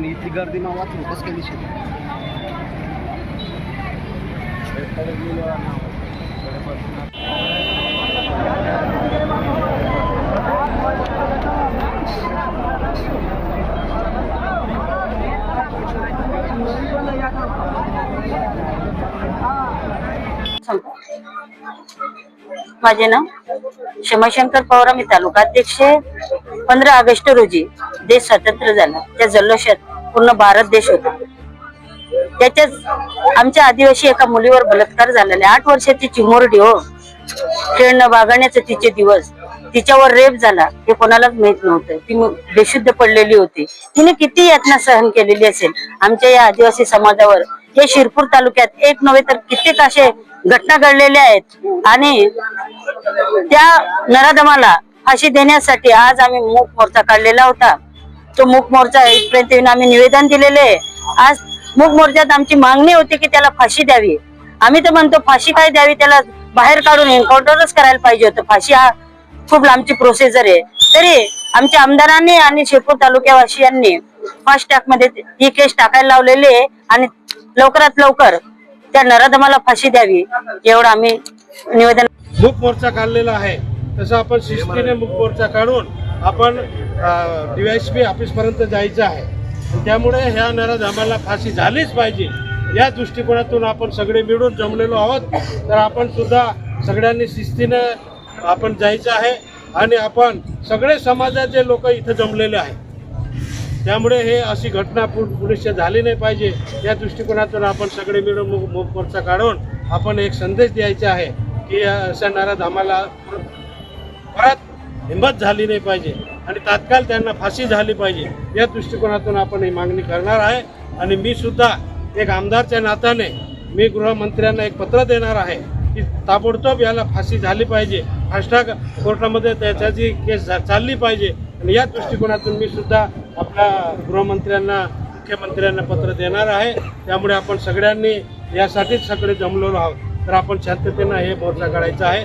पण इथली गर्दी मग वाचून कसं केली माझे नाव क्षमाशंकर पवार मी तालुका अध्यक्ष पंधरा ऑगस्ट रोजी देश स्वतंत्र झाला. त्या जल्लोषात पूर्ण भारत देश होता. त्याच्यात आमच्या आदिवासी एका मुलीवर बलात्कार झालेला आहे. आठ वर्षाची चिमोरडी हो. खेळणं वागण्याचे तिचे दिवस. तिच्यावर रेप झाला. हे कोणालाच माहीत नव्हतं. ती बेशुद्ध पडलेली होती. तिने किती यातना सहन केलेली असेल? आमच्या या आदिवासी समाजावर. हे शिरपूर तालुक्यात एक नव्हे तर कित्येक असे घटना घडलेल्या आहेत. आणि त्या नराधमाला फाशी देण्यासाठी आज आम्ही मूक मोर्चा काढलेला होता. तो मूक मोर्चा इथपर्यंत येऊन आम्ही निवेदन दिलेले आज मूक मोर्चात आमची मागणी होती की त्याला फाशी द्यावी. आम्ही तर म्हणतो फाशी काय द्यावी? त्याला बाहेर काढून एन्काउंटरच करायला पाहिजे होतं. फाशी हा खूप लांबची प्रोसिजर आहे. तरी आमच्या आमदारांनी आणि शिरपूर तालुक्यावासियांनी फास्ट ट्रॅकमध्ये ही केस टाकायला लावलेली आहे आणि लवकरात लवकर त्या नराधमाला फाशी द्यावी एवढं आम्ही निवेदन मूक मोर्चा काढलेला आहे. तसं आपण शिस्तीने मूक मोर्चा काढून आपण डीवायसपी पी ऑफिसपर्यंत जायचं आहे. त्यामुळे ह्या नराधामाला फाशी झालीच पाहिजे. या दृष्टिकोनातून आपण सगळे मिळून जमलेलो आहोत. तर आपण सुद्धा सगळ्यांनी शिस्तीनं आपण जायचं आहे आणि आपण सगळे समाजाचे लोक इथं जमलेले आहेत. त्यामुळे हे अशी घटना पु- पुरुष झाली नाही पाहिजे. या दृष्टिकोनातून आपण सगळे मिळून मोर्चा काढून आपण एक संदेश द्यायचा आहे की अशा नाराज आम्हाला हिंमत झाली नाही पाहिजे आणि तात्काळ त्यांना फाशी झाली पाहिजे या दृष्टिकोनातून आपण ही मागणी करणार आहे. आणि मी सुद्धा एक आमदारच्या नात्याने मी गृहमंत्र्यांना एक पत्र देणार आहे की ताबडतोब याला फाशी झाली पाहिजे. फास्ट्रॅक कोर्टामध्ये त्याच्याची केस झा- चालली पाहिजे. आणि या दृष्टिकोनातून मी सुद्धा आपल्या गृहमंत्र्यांना मुख्यमंत्र्यांना पत्र देणार आहे. त्यामुळे आपण सगळ्यांनी यासाठीच सगळे जमलेलो आहोत. तर आपण शांततेनं हे मोर्चा काढायचा आहे.